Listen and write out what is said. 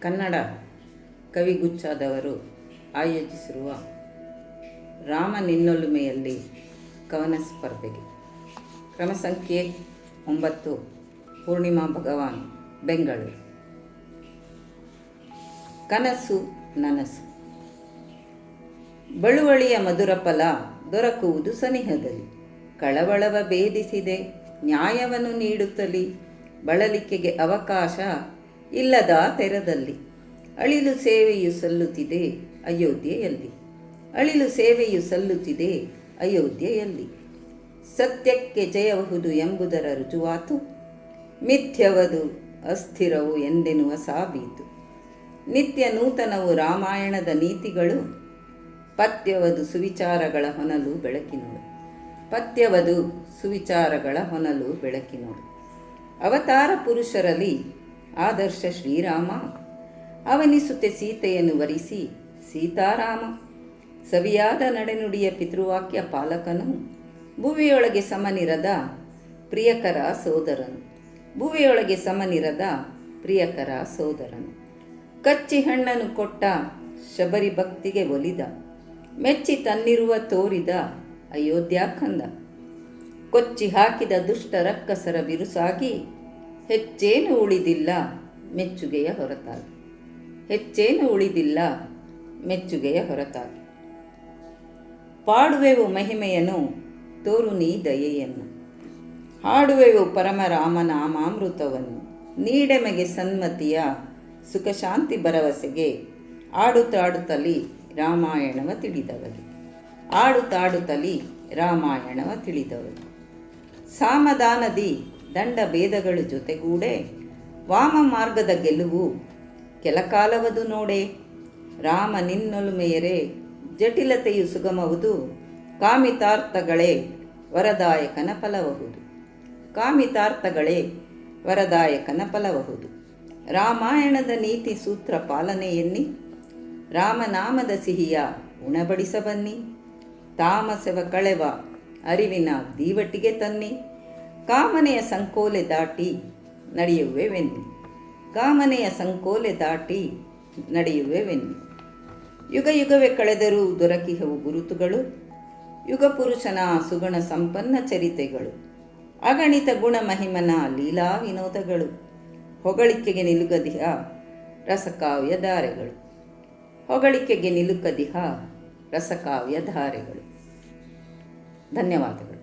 ಕನ್ನಡ ಕವಿಗುಚ್ಛದವರು ಆಯೋಜಿಸಿರುವ ರಾಮ ನಿನ್ನೊಲುಮೆಯಲ್ಲಿ ಕವನ ಸ್ಪರ್ಧೆಗೆ. ಕ್ರಮ ಸಂಖ್ಯೆ ಒಂಬತ್ತು, ಪೂರ್ಣಿಮಾ ಭಗವಾನ್, ಬೆಂಗಳೂರು. ಕನಸು ನನಸು. ಬಳುವಳಿಯ ಮಧುರ ಫಲ ದೊರಕುವುದು ಸನಿಹದಲ್ಲಿ. ಕಳವಳವ ಭೇದಿಸಿದೆ ನ್ಯಾಯವನ್ನು ನೀಡುತ್ತಲಿ, ಬಳಲಿಕೆಗೆ ಅವಕಾಶ ಇಲ್ಲದ ತೆರದಲ್ಲಿ. ಅಳಿಲು ಸೇವೆಯು ಸಲ್ಲುತ್ತಿದೆ ಅಯೋಧ್ಯೆಯಲ್ಲಿ. ಅಳಿಲು ಸೇವೆಯು ಸಲ್ಲುತ್ತಿದೆ ಅಯೋಧ್ಯೆಯಲ್ಲಿ. ಸತ್ಯಕ್ಕೆ ಜಯಬಹುದು ಎಂಬುದರ ರುಜುವಾತು. ಮಿಥ್ಯವದು ಅಸ್ಥಿರವು ಎಂದೆನ್ನುವ ಸಾಬೀತು. ನಿತ್ಯ ನೂತನವು ರಾಮಾಯಣದ ನೀತಿಗಳು. ಪಥ್ಯವದು ಸುವಿಚಾರಗಳ ಹೊನಲು ಬೆಳಕಿನೋಡು. ಪಥ್ಯವದು ಸುವಿಚಾರಗಳ ಹೊನಲು ಬೆಳಕಿನೋಡು. ಅವತಾರ ಪುರುಷರಲ್ಲಿ ಆದರ್ಶ ಶ್ರೀರಾಮ. ಅವನಿಸುತ್ತೆ ಸೀತೆಯನ್ನು ವರಿಸಿ, ಸೀತಾರಾಮ, ಸವಿಯಾದ ನಡೆನುಡಿಯ ಪಿತೃವಾಕ್ಯ ಪಾಲಕನು, ಭುವಿಯೊಳಗೆ ಸಮನಿರದ ಪ್ರಿಯಕರ ಸೋದರನು, ಭುವಿಯೊಳಗೆ ಸಮನಿರದ ಪ್ರಿಯಕರ ಸೋದರನು. ಕಚ್ಚಿ ಹಣ್ಣನ್ನು ಕೊಟ್ಟ ಶಬರಿ ಭಕ್ತಿಗೆ ಒಲಿದ, ಮೆಚ್ಚಿ ತನ್ನಿರುವ ತೋರಿದ ಅಯೋಧ್ಯಾ ಕಂದ. ಕೊಚ್ಚಿ ಹಾಕಿದ ದುಷ್ಟ ರಕ್ಕಸರ ಬಿರುಸಾಗಿ ಹೆಚ್ಚೇನು ಉಳಿದಿಲ್ಲ ಮೆಚ್ಚುಗೆಯ ಹೊರತಾಗಿ. ಹೆಚ್ಚೇನು ಉಳಿದಿಲ್ಲ ಮೆಚ್ಚುಗೆಯ ಹೊರತಾಗಿ. ಪಾಡುವೆವು ಮಹಿಮೆಯನು ತೋರು ನೀ ದಯೆಯನ್ನು. ಹಾಡುವೆವು ಪರಮರಾಮನಾಮಾಮೃತವನ್ನು ನೀಡೆಮಗೆ ಸನ್ಮತಿಯ ಸುಖಶಾಂತಿ ಭರವಸೆಗೆ ಆಡುತ್ತಾಡುತ್ತಲಿ ರಾಮಾಯಣವ ತಿಳಿದವಗೆ ಆಡುತ್ತಾಡುತ್ತಲಿ ರಾಮಾಯಣವ ತಿಳಿದವರು ಸಾಮದಾನದಿ ದಂಡ ಭೇದಗಳು ಜೊತೆಗೂಡೆ ವಾಮ ಮಾರ್ಗದ ಗೆಲುವು ಕೆಲಕಾಲವದು ನೋಡೆ. ರಾಮ ನಿನ್ನೊಲುಮೆಯರೆ, ಜಟಿಲತೆಯು ಸುಗಮವುದು. ಕಾಮಿತಾರ್ಥಗಳೇ, ವರದಾಯಕನ ಫಲಬಹುದು ಕಾಮಿತಾರ್ಥಗಳೇ, ವರದಾಯಕನ ಫಲಬಹುದು ರಾಮಾಯಣದ ನೀತಿ ಸೂತ್ರ ಪಾಲನೆಯನ್ನಿ ರಾಮನಾಮದ ಸಿಹಿಯ ಉಣಬಡಿಸಬನ್ನಿ. ತಾಮಸವ ಕಳೆವ ಅರಿವಿನ ದೀವಟಿಗೆ ತನ್ನಿ. ಕಾಮನೆಯ ಸಂಕೋಲೆ ದಾಟಿ ನಡೆಯುವೆವೆನ್ನಿ? ಕಾಮನೆಯ ಸಂಕೋಲೆ ದಾಟಿ ನಡೆಯುವೆವೆನ್ನಿ? ಯುಗ ಯುಗವೇ ಕಳೆದರೂ ದೊರಕಿಹವು ಗುರುತುಗಳು. ಯುಗ ಪುರುಷನ ಸುಗುಣ ಸಂಪನ್ನ ಚರಿತೆಗಳು. ಅಗಣಿತ ಗುಣ ಮಹಿಮನ ಲೀಲಾ ವಿನೋದಗಳು. ಹೊಗಳಿಕೆಗೆ ನಿಲುಗದಿಹ ರಸಕಾವ್ಯ ಧಾರೆಗಳು. ಹೊಗಳಿಕೆಗೆ ನಿಲುಕದಿಹ ರಸಕಾವ್ಯ ಧಾರೆಗಳು. ಧನ್ಯವಾದಗಳು.